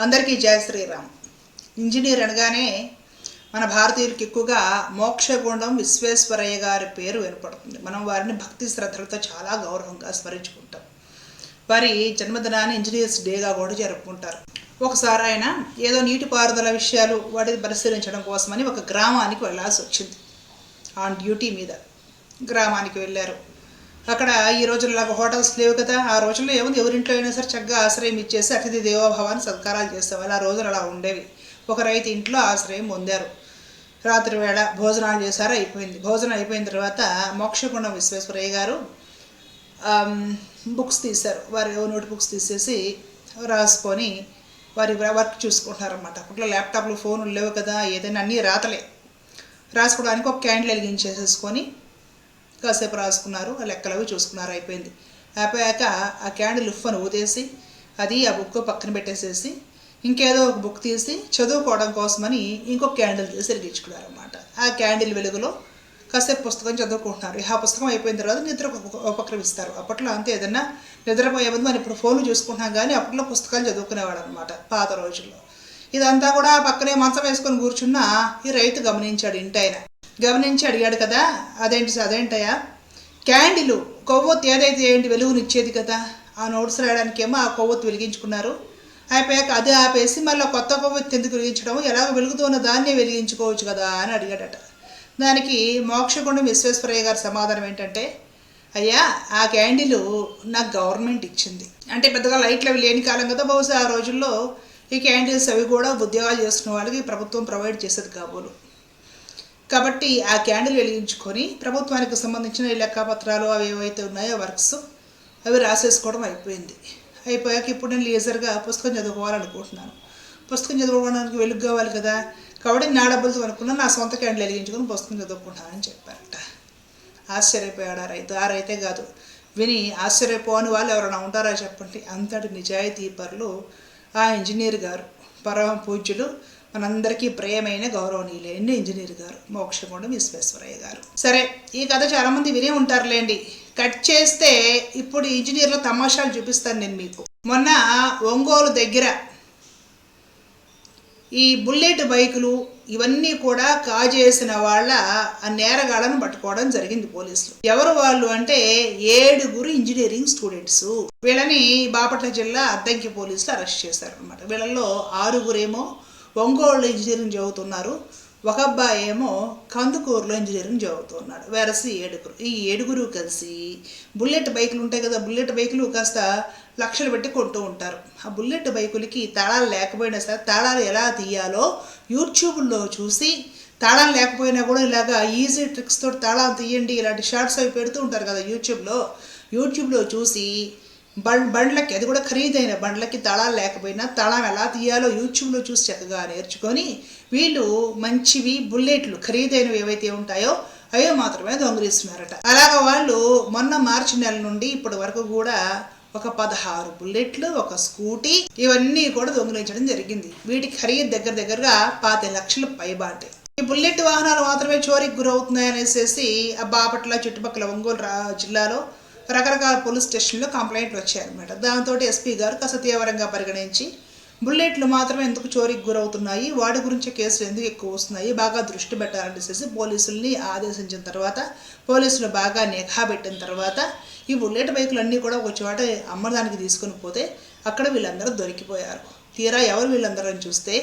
అందరికీ జయ శ్రీరామ్. ఇంజనీర్ అనగానే మన భారతీయులకి ఎక్కువగా మోక్షగుండం విశ్వేశ్వరయ్య గారి పేరు వినపడుతుంది. మనం వారిని భక్తి శ్రద్ధలతో చాలా గౌరవంగా స్మరించుకుంటాం. వారి జన్మదినాన్ని ఇంజనీర్స్ డేగా కూడా జరుపుకుంటారు. ఒకసారి ఆయన ఏదో నీటిపారుదల విషయాలు వాటిని పరిశీలించడం కోసమని ఒక గ్రామానికి వెళ్ళాల్సి వచ్చింది. ఆన్ డ్యూటీ మీద గ్రామానికి వెళ్ళారు. అక్కడ ఈ రోజుల్లాగా హోటల్స్ లేవు కదా. ఆ రోజుల్లో ఏముంది? ఎవరింట్లో అయినా సరే చక్కగా ఆశ్రయం ఇచ్చేసి అతిథి దేవోభవాన్ని సత్కారాలు చేసేవాళ్ళు. ఆ రోజులు అలా ఉండేవి. ఒక రైతు ఇంట్లో ఆశ్రయం పొందారు. రాత్రి వేళ భోజనాలు చేశారు అయిపోయింది. భోజనం అయిపోయిన తర్వాత మోక్షగుండం విశ్వేశ్వరయ్య గారు బుక్స్ తీశారు. వారి నోట్ బుక్స్ తీసేసి రాసుకొని వారి వర్క్ చూసుకుంటున్నారన్నమాట. అప్పట్లో ల్యాప్టాప్లు ఫోన్లు లేవు కదా. ఏదైనా అన్నీ రాతలే. రాసుకోవడానికి ఒక క్యాండిల్ వెలిగించేసేసుకొని కాసేపు రాసుకున్నారు ఆ లెక్కలు అవి చూసుకున్నారు అయిపోయింది. అయిపోయాక ఆ క్యాండిల్ ఉఫ్ అని ఊదేసి అది ఆ బుక్ పక్కన పెట్టేసేసి ఇంకేదో ఒక బుక్ తీసి చదువుకోవడం కోసమని ఇంకొక క్యాండిల్ తీసి అనమాట ఆ క్యాండిల్ వెలుగులో కాసేపు పుస్తకం చదువుకుంటున్నారు. ఆ పుస్తకం అయిపోయిన తర్వాత నిద్ర ఒక- ఉపక్రమిస్తారు. అప్పట్లో అంతే ఏదన్నా నిద్రపోయే ముందు మనం ఇప్పుడు ఫోన్లు చూసుకుంటున్నాం కానీ అప్పట్లో పుస్తకాలు చదువుకునేవాడు అనమాట పాత రోజుల్లో. ఇదంతా కూడా పక్కనే మంచం వేసుకొని కూర్చున్న ఈ రైతు గమనించాడు ఇంటైనా గమనించి అడిగాడు కదా అదేంటి సార్, అదేంటయ్యా? క్యాండిలు కొవ్వొత్తు ఏదైతే ఏంటి వెలుగునిచ్చేది కదా? ఆ నోట్స్ రాయడానికేమో ఆ కొవ్వొత్తు వెలిగించుకున్నారు. అయిపోయాక అది ఆపేసి మళ్ళీ కొత్త కొవ్వొత్తు ఎందుకు వెలిగించడం? ఎలాగ వెలుగుతున్న దాన్నే వెలిగించుకోవచ్చు కదా అని అడిగాడట. దానికి మోక్షగుండం విశ్వేశ్వరయ్య గారి సమాధానం ఏంటంటే అయ్యా ఆ క్యాండిలు నాకు గవర్నమెంట్ ఇచ్చింది. అంటే పెద్దగా లైట్లు అవి లేని కాలం కదా బహుశా ఆ రోజుల్లో ఈ క్యాండిల్స్ అవి కూడా ఉద్యోగాలు చేసుకున్న వాళ్ళకి ప్రభుత్వం ప్రొవైడ్ చేసేది కాబోలు. కాబట్టి ఆ క్యాండిల్ వెలిగించుకొని ప్రభుత్వానికి సంబంధించిన ఈ లెక్కపత్రాలు అవి ఏవైతే ఉన్నాయో వర్క్స్ అవి రాసేసుకోవడం అయిపోయింది. అయిపోయాక ఇప్పుడు నేను లేజర్గా పుస్తకం చదువుకోవాలనుకుంటున్నాను. పుస్తకం చదువుకోవడానికి వెలుగు కావాలి కదా. కాబట్టి నా డబ్బులతో అనుకున్నా నా సొంత క్యాండిల్ వెలిగించుకుని పుస్తకం చదువుకుంటానని చెప్పారట. ఆశ్చర్యపోయాడు ఆ రైతు. ఆ రైతే కాదు. విని ఆశ్చర్యపోని వాళ్ళు ఎవరైనా ఉంటారా చెప్పండి? అంతటి నిజాయితీ పరులు ఆ ఇంజనీర్ గారు పరమ పూజ్యులు మనందరికీ ప్రియమైన గౌరవనీయులైన ఇంజనీర్ గారు మోక్షగుండం విశ్వేశ్వరయ్య గారు. సరే ఈ కథ చాలామంది వినే ఉంటారులేండి. కట్ చేస్తే ఇప్పుడు ఇంజనీర్ల తమాషాలు చూపిస్తాను నేను మీకు. మొన్న ఒంగోలు దగ్గర ఈ బుల్లెట్ బైకులు ఇవన్నీ కూడా కాజేసిన వాళ్ళ ఆ నేరగాళ్ళను పట్టుకోవడం జరిగింది పోలీసులు. ఎవరు వాళ్ళు అంటే ఏడుగురు ఇంజనీరింగ్ స్టూడెంట్స్. వీళ్ళని బాపట్ల జిల్లా అద్దంకి పోలీసులు అరెస్ట్ చేశారు అనమాట వీళ్ళల్లో ఆరుగురేమో ఒంగోలు ఇంజనీరింగ్ చదువుతున్నారు. ఒక అబ్బాయి ఏమో కందుకూరులో ఇంజనీరింగ్ చదువుతున్నాడు. వెరసి ఏడుగురు ఈ ఏడుగురు కలిసి బుల్లెట్ బైకులు ఉంటాయి కదా బుల్లెట్ బైకులు కాస్త లక్షలు పెట్టి కొంటూ ఉంటారు. ఆ బుల్లెట్ బైకులకి తాళాలు లేకపోయినా సరే తాళాలు ఎలా తీయాలో యూట్యూబ్లో చూసి తాళాలు లేకపోయినా కూడా ఇలాగా ఈజీ ట్రిక్స్ తోటి తాళాలు తీయండి ఇలాంటి షార్ట్స్ అవి పెడుతూ ఉంటారు కదా యూట్యూబ్లో. యూట్యూబ్లో చూసి బండ్ బండ్లకి అది కూడా ఖరీదైన బండ్లకి తళాలు లేకపోయినా తళం ఎలా తీయాలో యూట్యూబ్లో చూసి చక్కగా నేర్చుకొని వీళ్ళు మంచివి బుల్లెట్లు ఖరీదైనవి ఏవైతే ఉంటాయో అవి మాత్రమే దొంగిలిస్తున్నారట. అలాగ వాళ్ళు మొన్న మార్చి నెల నుండి ఇప్పటి వరకు కూడా ఒక పదహారు బుల్లెట్లు ఒక స్కూటీ ఇవన్నీ కూడా దొంగిలించడం జరిగింది. వీటికి ఖరీదు దగ్గర దగ్గరగా పాతి లక్షలు పైబాటే ఈ బుల్లెట్ వాహనాలు మాత్రమే చోరీకి గురవుతున్నాయనేసేసి ఆ బాపట్ల చుట్టుపక్కల ఒంగోలు రా జిల్లాలో రకరకాల పోలీస్ స్టేషన్లో కంప్లైంట్లు వచ్చాయన్నమాట. దాంతో ఎస్పీ గారు కాస్త తీవ్రంగా పరిగణించి బుల్లెట్లు మాత్రమే ఎందుకు చోరీకి గురవుతున్నాయి? వాటి గురించి కేసులు ఎందుకు ఎక్కువ వస్తున్నాయి? బాగా దృష్టి పెట్టాలని పెట్టాలనేసి పోలీసుల్ని ఆదేశించిన తర్వాత పోలీసులు బాగా నిఘా పెట్టిన తర్వాత ఈ బుల్లెట్ బైకులు అన్నీ కూడా ఒక చోట అమ్మడానికి తీసుకొని పోతే అక్కడ వీళ్ళందరూ దొరికిపోయారు. తీరా ఎవరు వీళ్ళందరూ అని చూస్తే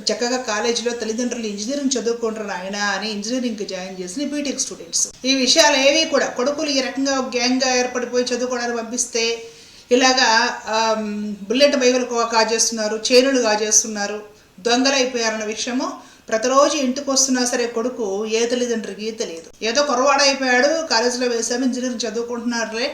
చక్కగా కాలేజీలో తల్లిదండ్రులు ఇంజనీరింగ్ చదువుకుంటారు ఆయన అని ఇంజనీరింగ్కి జాయిన్ చేసిన బీటెక్ స్టూడెంట్స్ ఈ విషయాలు ఏవి కూడా కొడుకులు ఈ రకంగా గ్యాంగ్గా ఏర్పడిపోయి చదువుకోవడానికి పంపిస్తే ఇలాగా బుల్లెట్ బైకులు కాజేస్తున్నారు చేనులు కాజేస్తున్నారు దొంగలైపోయారన్న విషయము ప్రతిరోజు ఇంటికి వస్తున్నా సరే కొడుకు ఏ తల్లిదండ్రికి తెలియదు ఏదో కొరవాడైపోయాడు కాలేజీలో వేసాము ఇంజనీరింగ్ చదువుకుంటున్నారులే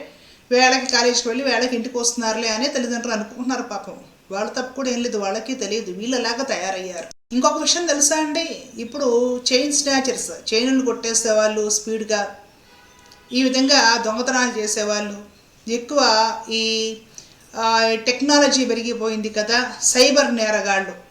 వేళకి కాలేజీకి వెళ్ళి వేళకి ఇంటికి వస్తున్నారులే అని తల్లిదండ్రులు అనుకుంటున్నారు పాపం. వాళ్ళ తప్పు కూడా ఏం లేదు వాళ్ళకి తెలియదు వీళ్ళలాగా తయారయ్యారు. ఇంకొక విషయం తెలుసా అండి? ఇప్పుడు చైన్ స్నాచర్స్ చైన్లు కొట్టేసే వాళ్ళు స్పీడ్గా ఈ విధంగా దొంగతనాలు చేసేవాళ్ళు. ఎక్కువ ఈ టెక్నాలజీ పెరిగిపోయింది కదా సైబర్ నేరగాళ్ళు.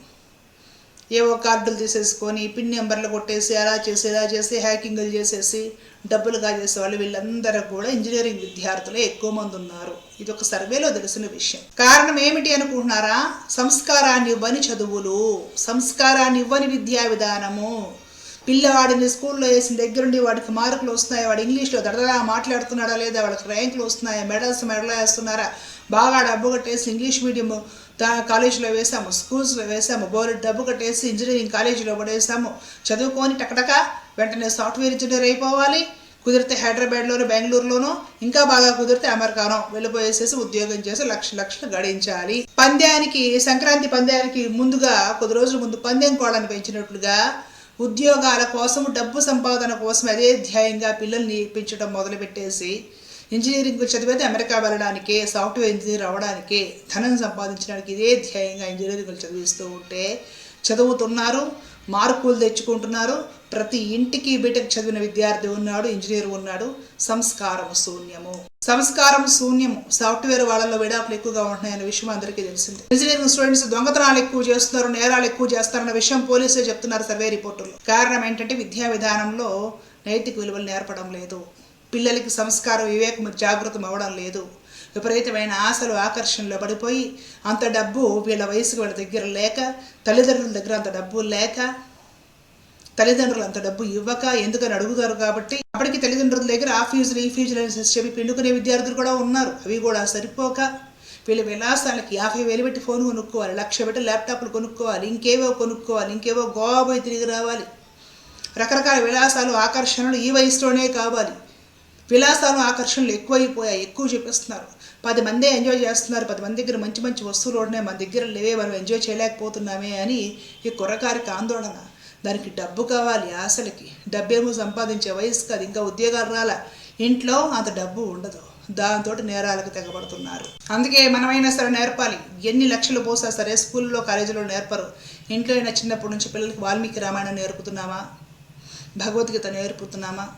ఏవో కార్డులు తీసేసుకొని పిన్ నెంబర్లు కొట్టేసి అలా చేసి ఇలా చేసి హ్యాకింగ్లు చేసేసి డబ్బులు కాజేసే వాళ్ళు వీళ్ళందరూ కూడా ఇంజనీరింగ్ విద్యార్థులే ఎక్కువ మంది ఉన్నారు. ఇది ఒక సర్వేలో తెలిసిన విషయం. కారణం ఏమిటి అనుకుంటున్నారా? సంస్కారాన్ని ఇవ్వని చదువులు సంస్కారాన్ని ఇవ్వని విద్యా విధానము. పిల్లవాడిని స్కూల్లో వేసిన దగ్గరుండి వాడికి మార్కులు వస్తున్నాయా? వాడు ఇంగ్లీష్లో దడదడా మాట్లాడుతున్నాడా లేదా? వాడికి ర్యాంకులు వస్తున్నాయా? మెడల్స్ మెడల్ వేస్తున్నారా? బాగా డబ్బు కట్టేసి ఇంగ్లీష్ మీడియం కాలేజీలో వేసాము స్కూల్స్లో వేసాము బోర్డు డబ్బు కట్టేసి ఇంజనీరింగ్ కాలేజీలో పడేసాము చదువుకొని టకటక వెంటనే సాఫ్ట్వేర్ ఇంజనీర్ అయిపోవాలి. కుదిరితే హైదరాబాద్లోనూ బెంగళూరులోనూ ఇంకా బాగా కుదిరితే అమెరికానో వెళ్ళిపోయేసేసి ఉద్యోగం చేసి లక్ష లక్షలు గడించాలి. పంద్యానికి సంక్రాంతి పంద్యానికి ముందుగా కొద్ది రోజుల ముందు పందెం కోళ్ళని పెంచినట్లుగా ఉద్యోగాల కోసం డబ్బు సంపాదన కోసం అదే ధ్యేయంగా పిల్లల్ని పెంచడం మొదలుపెట్టేసి ఇంజనీరింగ్ చదివితే అమెరికా వెళ్ళడానికే సాఫ్ట్వేర్ ఇంజనీర్ అవ్వడానికే ధనం సంపాదించడానికి ఇదే ధ్యేయంగా ఇంజనీరింగ్ చదివిస్తూ ఉంటే చదువుతున్నారు మార్కులు తెచ్చుకుంటున్నారు. ప్రతి ఇంటికి బీటెక్ చదివిన విద్యార్థి ఉన్నాడు ఇంజనీర్ ఉన్నాడు. సంస్కారం శూన్యము. సంస్కారం శూన్యము. సాఫ్ట్వేర్ వాళ్ళలో విడాకులు ఎక్కువగా ఉంటున్నాయనే విషయం అందరికీ తెలిసింది. ఇంజనీరింగ్ స్టూడెంట్స్ దొంగతనాలు ఎక్కువ చేస్తున్నారు నేరాలు ఎక్కువ చేస్తారన్న విషయం పోలీసులు చెప్తున్నారు సర్వే రిపోర్టులు కారణం ఏంటంటే విద్యా విధానంలో నైతిక విలువలు నేర్పడం లేదు. పిల్లలకి సంస్కారం వివేకం జాగృతం అవ్వడం లేదు. విపరీతమైన ఆశలు ఆకర్షణలో పడిపోయి అంత డబ్బు వీళ్ళ వయసుకు వాళ్ళ దగ్గర లేక తల్లిదండ్రుల దగ్గర అంత డబ్బు లేక తల్లిదండ్రులు అంత డబ్బు ఇవ్వక ఎందుకని అడుగుతారు కాబట్టి అప్పటికి తల్లిదండ్రుల దగ్గర ఆ ఫీజులు ఈ ఫీజులు అని చెప్పి పిండుకునే విద్యార్థులు కూడా ఉన్నారు. అవి కూడా సరిపోక వీళ్ళ విలాసాలకి యాభై వేలు పెట్టి ఫోన్ కొనుక్కోవాలి లక్ష పెట్టి ల్యాప్టాప్లు కొనుక్కోవాలి ఇంకేవో కొనుక్కోవాలి ఇంకేవో గోవా పోయి తిరిగి రావాలి. రకరకాల విలాసాలు ఆకర్షణలు ఈ వయసులోనే కావాలి. విలాసాలు ఆకర్షణలు ఎక్కువైపోయాయి. ఎక్కువ చూపిస్తున్నారు. పది మందే ఎంజాయ్ చేస్తున్నారు. పది మంది దగ్గర మంచి మంచి వస్తువులు ఉన్నాయి. మన దగ్గర లేవే. మనం ఎంజాయ్ చేయలేకపోతున్నామే అని ఈ కుర్రకారికి ఆందోళన. దానికి డబ్బు కావాలి ఆశలకి. డబ్బేమో సంపాదించే వయసు కాదు. ఇంకా ఉద్యోగాలు రాలా. ఇంట్లో అంత డబ్బు ఉండదు. దాంతో నేరాలకు తెగబడుతున్నారు. అందుకే మనమైనా సరే నేర్పాలి. ఎన్ని లక్షలు పోసా సరే స్కూల్లో కాలేజీలో నేర్పరు. ఇంట్లో అయినా చిన్నప్పటి నుంచి పిల్లలకి వాల్మీకి రామాయణం నేర్పుతున్నామా? భగవద్గీత నేర్పుతున్నామా?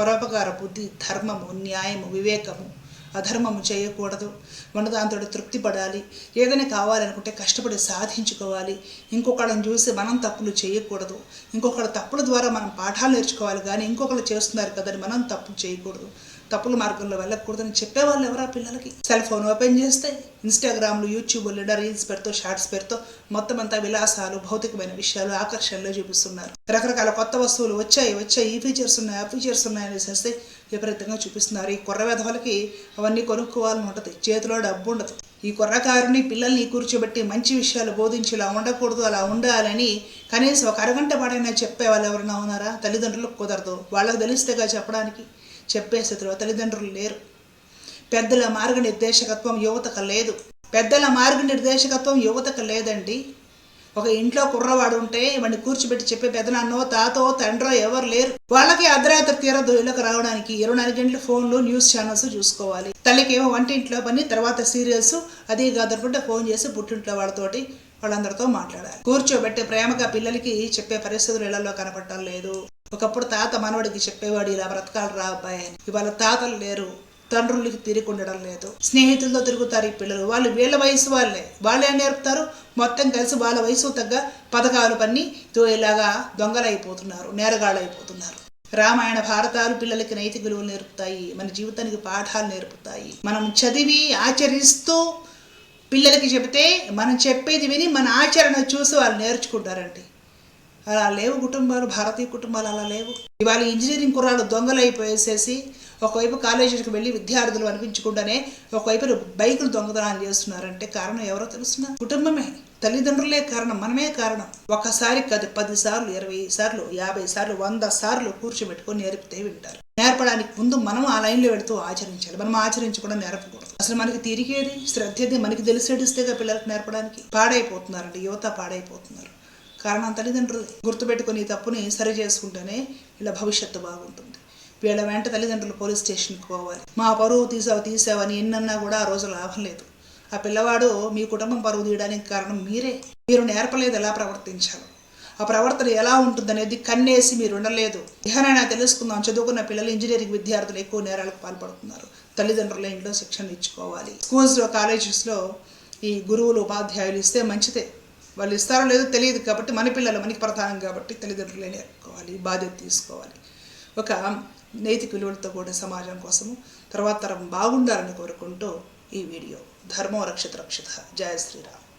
పరోపకార బుద్ధి ధర్మము న్యాయము వివేకము అధర్మము చేయకూడదు. మన దాంతో తృప్తి పడాలి ఏదైనా కావాలనుకుంటే కష్టపడి సాధించుకోవాలి. ఇంకొకళ్ళని చూసి మనం తప్పులు చేయకూడదు. ఇంకొకళ్ళ తప్పుల ద్వారా మనం పాఠాలు నేర్చుకోవాలి. కానీ ఇంకొకళ్ళు చేస్తున్నారు కదని మనం తప్పులు చేయకూడదు. తప్పుల మార్గంలో వెళ్ళకూడదని చెప్పేవాళ్ళు ఎవరా పిల్లలకి? సెల్ ఫోన్ ఓపెన్ చేస్తే ఇన్స్టాగ్రామ్లు యూట్యూబ్ లేదా రీల్స్ పెడుతూ షార్ట్స్ పెడుతూ మొత్తం అంతా విలాసాలు భౌతికమైన విషయాలు ఆకర్షణలో చూపిస్తున్నారు. రకరకాల కొత్త వస్తువులు వచ్చాయి వచ్చాయి. ఈ ఫీచర్స్ ఉన్నాయి ఆ ఫీచర్స్ ఉన్నాయని చేస్తే విపరీతంగా చూపిస్తున్నారు. ఈ కుర్ర వాళ్ళకి అవన్నీ కొనుక్కోవాలని ఉంటుంది. చేతిలో డబ్బు ఉండదు. ఈ కుర్రకారుని పిల్లల్ని కూర్చోబెట్టి మంచి విషయాలు బోధించి ఇలా ఉండకూడదు అలా ఉండాలని కనీసం ఒక అరగంట పాడైనా చెప్పే వాళ్ళు ఎవరైనా ఉన్నారా? తల్లిదండ్రులకు కుదరదు. వాళ్ళకి తెలిస్తేగా చెప్పడానికి. చెప్పే స్థితిలో తల్లిదండ్రులు లేరు. పెద్దల మార్గనిర్దేశకత్వం యువతకు లేదు. పెద్దల మార్గనిర్దేశకత్వం యువతకు లేదండి. ఒక ఇంట్లో కుర్రవాడు ఉంటే వాడిని కూర్చోబెట్టి చెప్పే పెదనాన్నో తాతో తండ్రో ఎవరు లేరు. వాళ్ళకి అర్ధరాత్రి తీరదు ఇళ్ళకి రావడానికి ఇరవై నాలుగు గంటలు ఫోన్లు న్యూస్ ఛానల్స్ చూసుకోవాలి. తల్లికి ఏమో వంటింట్లో పని తర్వాత సీరియల్స్ అది కాదనుకుంటే ఫోన్ చేసి పుట్టింట్లో వాళ్ళతోటి వాళ్ళందరితో మాట్లాడాలి. కూర్చోబెట్టే ప్రేమగా పిల్లలకి చెప్పే పరిస్థితులు ఇళ్ళలో కనపడటం లేదు. ఒకప్పుడు తాత మనవడికి చెప్పేవాడు ఇలా బ్రతకాలు రా అబ్బాయి అని. ఇవాళ తాతలు లేరు తండ్రులకి తిరిగి ఉండడం లేదు. స్నేహితులతో తిరుగుతారు ఈ పిల్లలు. వాళ్ళు వీళ్ళ వయసు వాళ్ళే. వాళ్ళే నేర్పుతారు? మొత్తం కలిసి వాళ్ళ వయసు తగ్గ పథకాలు పన్ని దొంగలు ఇలాగా దొంగలైపోతున్నారు నేరగాళ్ళైపోతున్నారు. రామాయణ భారతాలు పిల్లలకి నైతిక విలువలు నేర్పుతాయి మన జీవితానికి పాఠాలు నేర్పుతాయి. మనం చదివి ఆచరిస్తూ పిల్లలకి చెబితే మనం చెప్పేది విని మన ఆచరణ చూసి వాళ్ళు నేర్చుకుంటారండి. అలా లేవు కుటుంబాలు భారతీయ కుటుంబాలు అలా లేవు. ఇవాళ ఇంజనీరింగ్ కుర్రాళ్ళు దొంగలు అయిపోయేసేసి ఒకవైపు కాలేజీకి వెళ్ళి విద్యార్థులు అనిపించకుండానే ఒకవైపు బైకులు దొంగతనాలు చేస్తున్నారంటే కారణం ఎవరో తెలుసిన? కుటుంబమే. తల్లిదండ్రులే కారణం మనమే కారణం. ఒకసారి కాదు పది సార్లు ఇరవై సార్లు యాభై సార్లు వంద సార్లు కూర్చోబెట్టుకొని నేర్పితే వింటారు. నేర్పడానికి ముందు మనం ఆ లైన్లో వెళుతూ ఆచరించాలి. మనం ఆచరించకుండా నేర్పకూడదు. అసలు మనకి తిరిగేది శ్రద్ధేది మనకి తెలిసేటిస్తేగా పిల్లలకు నేర్పడానికి. పాడైపోతున్నారండి యువత పాడైపోతున్నారు. కారణం తల్లిదండ్రులు గుర్తుపెట్టుకుని ఈ తప్పుని సరి చేసుకుంటేనే ఇలా భవిష్యత్తు బాగుంటుంది. వీళ్ళ వెంట తల్లిదండ్రులు పోలీస్ స్టేషన్కి పోవాలి. మా పరువు తీసావు తీసావని ఎన్నన్నా కూడా ఆ రోజు లాభం లేదు. ఆ పిల్లవాడు మీ కుటుంబం పరువు తీయడానికి కారణం మీరే. మీరు నేర్పలేదు ఎలా ప్రవర్తించాలో. ఆ ప్రవర్తన ఎలా ఉంటుందనేది కన్నేసి మీరు ఉండలేదు. ఇహనైనా తెలుసుకుందాం. చదువుకున్న పిల్లలు ఇంజనీరింగ్ విద్యార్థులు ఎక్కువ నేరాలకు పాల్పడుతున్నారు. తల్లిదండ్రుల ఇంట్లో శిక్షణ ఇచ్చుకోవాలి. స్కూల్స్లో కాలేజెస్లో ఈ గురువులు ఉపాధ్యాయులు ఇస్తే మంచిదే. వాళ్ళు ఇస్తారో లేదో తెలియదు కాబట్టి మన పిల్లలు మనకి ప్రధానం కాబట్టి తల్లిదండ్రులు నేర్చుకోవాలి బాధ్యత తీసుకోవాలి. ఒక నైతిక విలువలతో కూడిన సమాజం కోసము తర్వాత తరం బాగుండాలని కోరుకుంటూ ఈ వీడియో. ధర్మో రక్షిత రక్షిత. జయ శ్రీరామ్.